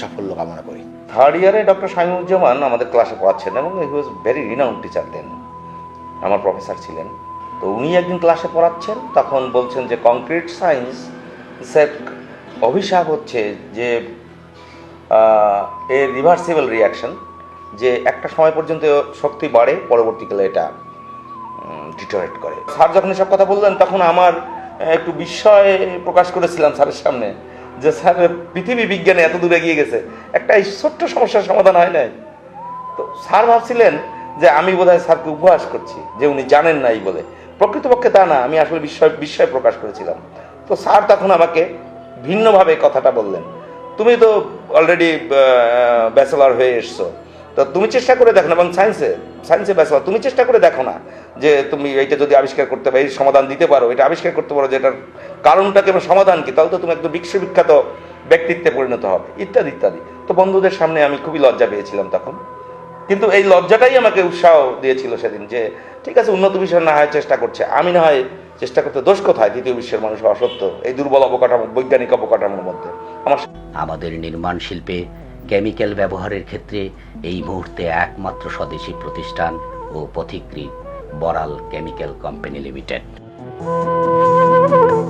সাফল্য কামনা করি। থার্ড ইয়ারে ডক্টর শামীমুজ্জামান আমাদের ক্লাসে পড়াচ্ছেন এবং he was very renowned teacher then আমার প্রফেসর ছিলেন। তো উনি একদিন ক্লাসে পড়াচ্ছেন, তখন বলছেন যে কংক্রিট সায়েন্স স্যার অভিশাপ হচ্ছে যে এর রিভার্সিবল রিয়াকশন যে একটা সময় পর্যন্ত শক্তি বাড়ে, পরবর্তীকালে এটা ডিটোরেট করে। স্যার যখন এসব কথা বললেন, তখন আমার একটু বিস্ময় প্রকাশ করেছিলাম স্যারের সামনে যে স্যার পৃথিবী বিজ্ঞানে এত দূরে এগিয়ে গেছে। একটা এই ছোট্ট সমস্যার সমাধান হয় নাই। তো স্যার ভাবছিলেন যে আমি বোধহয় স্যারকে উপহাস করছি, যে উনি জানেন নাই বলে। প্রকৃতপক্ষে তা না, আমি আসলে বিস্ময় বিস্ময় প্রকাশ করেছিলাম। তো স্যার তখন আমাকে ভিন্নভাবে কথাটা বললেন। তুমি তো অলরেডি ব্যাচেলার হয়ে এসছো। তো তুমি চেষ্টা করে দেখো না, এবং সায়েন্সে সায়েন্সে ব্যাচেলর তুমি চেষ্টা করে দেখো না যে তুমি এইটা যদি আবিষ্কার করতে পারো, এই সমাধান দিতে পারো, এটা আবিষ্কার করতে পারো, যে এটার কারণটা কেমন সমাধান কি, তাহলে তো তুমি একদম বিশ্ববিখ্যাত ব্যক্তিত্বে পরিণত হবে, ইত্যাদি ইত্যাদি। তো বন্ধুদের সামনে আমি খুবই লজ্জা পেয়েছিলাম তখন। কিন্তু এই লজ্জাটাই আমাকে উৎসাহ দিয়েছিল সেদিন যে, ঠিক আছে, উন্নত বিষয় না হয় চেষ্টা করছে। আমি না হয় চেষ্টা করতে দোষ কোথায়? দ্বিতীয় বিশ্বের মানুষ অসত্য, এই দুর্বল অবকাঠামো, বৈজ্ঞানিক অবকাঠামোর মধ্যে। আমার আমাদের নির্মাণ শিল্পে কেমিক্যাল ব্যবহারের ক্ষেত্রে এই মুহূর্তে একমাত্র স্বদেশী প্রতিষ্ঠান ও পথিকৃৎ বরাল কেমিক্যাল কোম্পানি লিমিটেড।